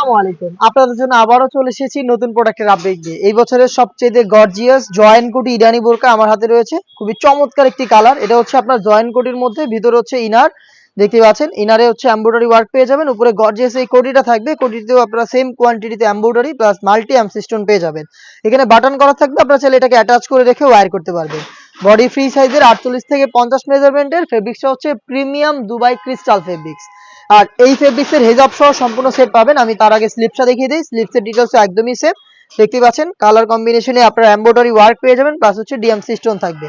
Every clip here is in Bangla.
আসসালামু আলাইকুম। আপনাদের জন্য আবারও চলে এসেছি নতুন প্রোডাক্টের আপডেট দিয়ে এই বছরের সবচেয়ে গর্জিয়াস কোটি ইরানি বোরকা আমার হাতে রয়েছে। খুবই চমৎকার একটি কালার এটা হচ্ছে আপনার জয়েন্ট কোটির মধ্যে, ভিতরে হচ্ছে ইনার। দেখতে পাচ্ছেন, ইনারে হচ্ছে ওয়ার্ক পেয়ে যাবেন। উপরে গর্জিয়াস এই কোটিটা থাকবে। কোটিতেও আপনারা সেম কোয়ান্টিটিতে প্লাস মাল্টি পেয়ে যাবেন। এখানে বাটন করা থাকবে, আপনারা চাইলে এটাকে অ্যাটাচ করে রেখে ওয়্যার করতে পারবেন। বডি ফ্রি সাইজের আটচল্লিশ থেকে পঞ্চাশ মেজারমেন্টের ফেব্রিক্সটা হচ্ছে প্রিমিয়াম দুবাই ক্রিস্টাল ফেব্রিক্স আর এই ফেব্রিক্স এর হেজাব সহ সম্পূর্ণ সেট পাবেন। আমি তার আগে স্লিপসটা দেখিয়ে দিই। স্লিপস এর ডিটেলস একদমই সেম দেখতে পাচ্ছেন কালার কম্বিনেশনে আপনারা এম্বোডারি ওয়ার্ক পেয়ে যাবেন প্লাস হচ্ছে ডিএমসি স্টোন থাকবে।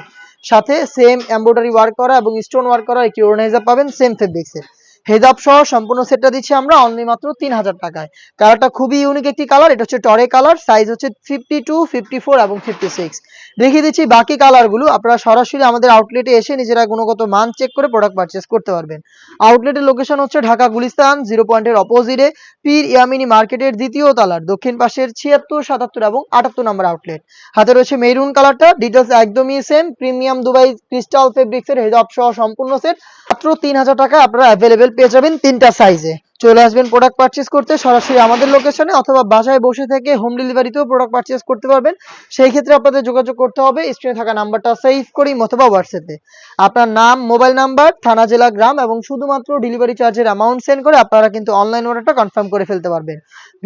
সাথে সেম এম্বোডারি ওয়ার্ক করা এবং স্টোন ওয়ার্ক করা একটি ওড়না হেজাব পাবেন সেম ফেব্রিক্স এর। হেজাব সহ সম্পূর্ণ সেটটা দিচ্ছি আমরা অনলি মাত্র তিন হাজার টাকায়। কালারটা খুবই ইউনিক একটি কালার এটা হচ্ছে টরে কালার সাইজ হচ্ছে ফিফটি টু এবং ফিফটি সিক্স দেখিয়ে দিচ্ছি বাকি কালারগুলো আপনারা সরাসরি আমাদের আউটলেটে এসে নিজেরা গুণগত মান চেক করে প্রোডাক্ট পারচেস করতে পারবেন। আউটলেটের লোকেশন হচ্ছে ঢাকা গুলিস্তান জিরো পয়েন্টের অপোজিটে পীর ইয়ামিনী মার্কেটের দ্বিতীয় তলার, দক্ষিণ পাশের ছিয়াত্তর, সাতাত্তর এবং আটাত্তর নম্বর আউটলেট হাতে রয়েছে মেরুন কালারটা ডিটেলস একদমই সেম প্রিমিয়াম দুবাই ক্রিস্টাল ফেব্রিক্সের হেজাব সহ সম্পূর্ণ সেট মাত্র তিন হাজার টাকা আপনারা অ্যাভেলেবেল পেয়ে যাবেন তিনটা সাইজে চলে আসবেন প্রোডাক্ট পারচেস করতে, সরাসরি আমাদের লোকেশনে অথবা বাসায় বসে থেকে হোম ডেলিভারিতেও প্রোডাক্ট পারচেস করতে পারবেন। সেই ক্ষেত্রে আপনাদের যোগাযোগ করতে হবে স্ক্রিনে থাকা নাম্বারটা সেভ করি অথবা হোয়াটসঅ্যাপে আপনার নাম মোবাইল নাম্বার থানা, জেলা, গ্রাম এবং শুধুমাত্র ডেলিভারি চার্জের অ্যামাউন্ট সেন্ড করে আপনারা কিন্তু অনলাইন অর্ডারটা কনফার্ম করে ফেলতে পারবেন।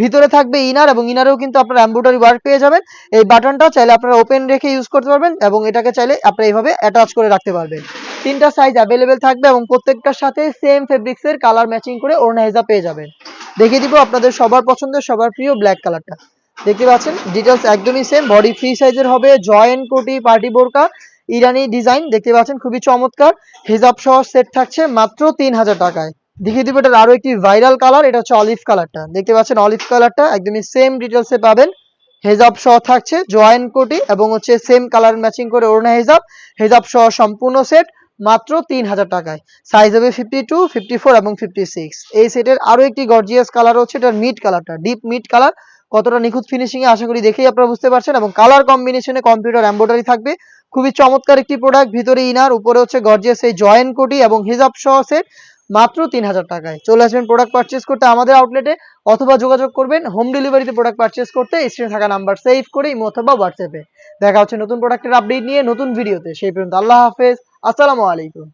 ভিতরে থাকবে ইনার এবং ইনারেও কিন্তু আপনারা এমব্রয়ডারি ওয়ার্ক পেয়ে যাবেন। এই বাটনটা চাইলে আপনারা ওপেন রেখে ইউজ করতে পারবেন এবং এটাকে চাইলে আপনারা এইভাবে অ্যাটাচ করে রাখতে পারবেন। তিনটা সাইজ অ্যাভেলেবেল থাকবে এবং প্রত্যেকটার সাথে সেম ফেব্রিক্সের কালার ম্যাচিং করে ওড়না পেয়ে যাবেন। দেখিয়ে দিব আপনাদের সবার পছন্দের, সবার প্রিয় ব্ল্যাক কালারটা দেখতে পাচ্ছেন ডিটেলস একদমই সেম বডি ফ্রি সাইজের হবে জয়েন্ট কোটি পার্টি বোরকা, ইরানি ডিজাইন দেখতে পাচ্ছেন খুবই চমৎকার, হিজাব সহ সেট থাকছে মাত্র তিন হাজার টাকায়। দেখিয়ে দিব এটার আরও একটি ভাইরাল কালার এটা হচ্ছে অলিভ কালারটা দেখতে পাচ্ছেন অলিভ কালারটা একদমই সেম ডিটেলসে পাবেন। হেজাব সহ থাকছে জয়েন্ট কোটি এবং হচ্ছে সেম কালার ম্যাচিং করে ওড়না হেজাব। হেজাব সহ সম্পূর্ণ সেট মাত্র তিন হাজার টাকায়। সাইজ হবে ফিফটি টু ফিফটি ফোর এবং ফিফটি সিক্স এই সেটের আরও একটি গর্জিয়াস কালার হচ্ছে, এটার মিড কালারটা ডিপ মিড কালার কতটা নিখুঁত ফিনিশিং এ আশা করি দেখেই আপনারা বুঝতে পারছেন এবং কালার কম্বিনেশনে কম্পিউটার এমব্রয়ডারি থাকবে। খুবই চমৎকার একটি প্রোডাক্ট ভিতরে ইনার উপরে হচ্ছে গর্জিয়াস এই জয়েন্ট কোটি এবং হিজাব সহ সেট মাত্র তিন হাজার টাকায়। চলে আসবেন প্রোডাক্ট পারচেস করতে আমাদের আউটলেটে অথবা যোগাযোগ করবেন হোম ডেলিভারিতে প্রোডাক্ট পারচেস করতে স্ক্রিনে থাকা নাম্বার সেভ করে ইমো অথবা হোয়াটসঅ্যাপে দেখা হচ্ছে নতুন প্রোডাক্টের আপডেট নিয়ে নতুন ভিডিওতে সেই পর্যন্ত আল্লাহ হাফেজ। আসসালামু আলাইকুম